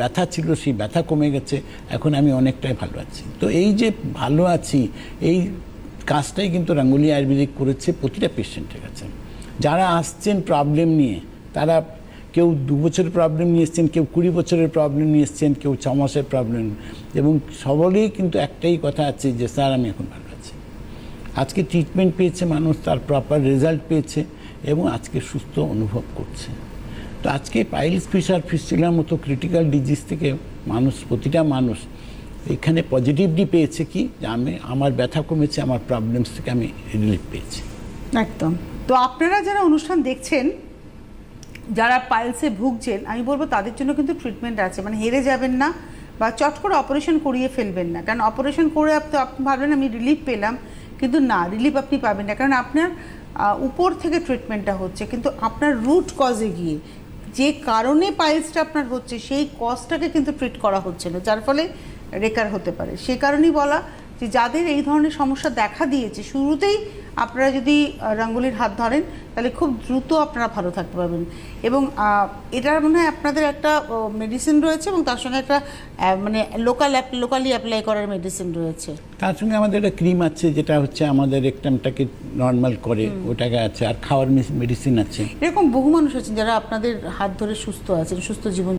ব্যথা ছিল, সেই ব্যথা কমে গেছে, এখন আমি অনেকটাই ভালো আছি। তো এই যে ভালো আছি, এই কাজটাই কিন্তু রাঙ্গুলি আয়ুর্বেদিক করেছে প্রতিটা পেশেন্টের কাছে। যারা আসছেন প্রবলেম নিয়ে, তারা কেউ দু বছরের প্রবলেম নিয়ে এসছেন, কেউ কুড়ি বছরের প্রবলেম নিয়ে এসছেন, কেউ ছ মাসের প্রবলেম এবং সবলেই কিন্তু একটাই কথা আছে যে, স্যার, আমি এখন ভালো আছি। আজকে ট্রিটমেন্ট পেয়েছে মানুষ, তার প্রপার রেজাল্ট পেয়েছে এবং আজকে সুস্থ অনুভব করছে। তো আজকে পাইলস ফিশার ফিস্টিলার মতো ক্রিটিক্যাল ডিজিজ থেকে মানুষ, প্রতিটা মানুষ এখানে পজিটিভলি পেয়েছে কি? যে আমি, আমার ব্যথা কমেছে, আমার প্রবলেমস থেকে আমি রিলিফ পেয়েছি। একদম। তো আপনারা যারা অনুষ্ঠান দেখছেন, যারা পাইলসে ভুগছেন, আমি বলব তাদের জন্য কিন্তু ট্রিটমেন্ট আছে। মানে হেরে যাবেন না বা চট করে অপারেশন করিয়ে ফেলবেন না। কারণ অপারেশন করে আপনি ভাবলেন আমি রিলিফ পেলাম, কিন্তু না রিলিফ আপনি পাবেন না। কারণ আপনার উপর থেকে ট্রিটমেন্টটা হচ্ছে, কিন্তু আপনার রুট কজে গিয়ে যে কারণে পাইলসটা আপনার হচ্ছে, সেই কজটাকে কিন্তু ট্রিট করা হচ্ছে না, যার ফলে রেকার হতে পারে। সে কারণেই বলা যে, যাদের এই ধরনের সমস্যা দেখা দিয়েছে, শুরুতেই আপনারা যদি রাঙ্গুলির হাত ধরেন তাহলে খুব দ্রুত আপনারা ভালো থাকতে পারবেন। এবং এটার মনে হয় আপনাদের একটা মেডিসিন রয়েছে এবং তার সঙ্গে একটা মানে লোকাল লোকালি অ্যাপ্লাই করার মেডিসিন রয়েছে। তার সঙ্গে আমাদের একটা ক্রিম আছে যেটা হচ্ছে আমাদের একটামটাকে নর্মাল করে ওটাকে আছে আর খাওয়ার মেডিসিন আছে। এরকম বহু মানুষ আছেন যারা আপনাদের হাত ধরে সুস্থ আছেন সুস্থ জীবন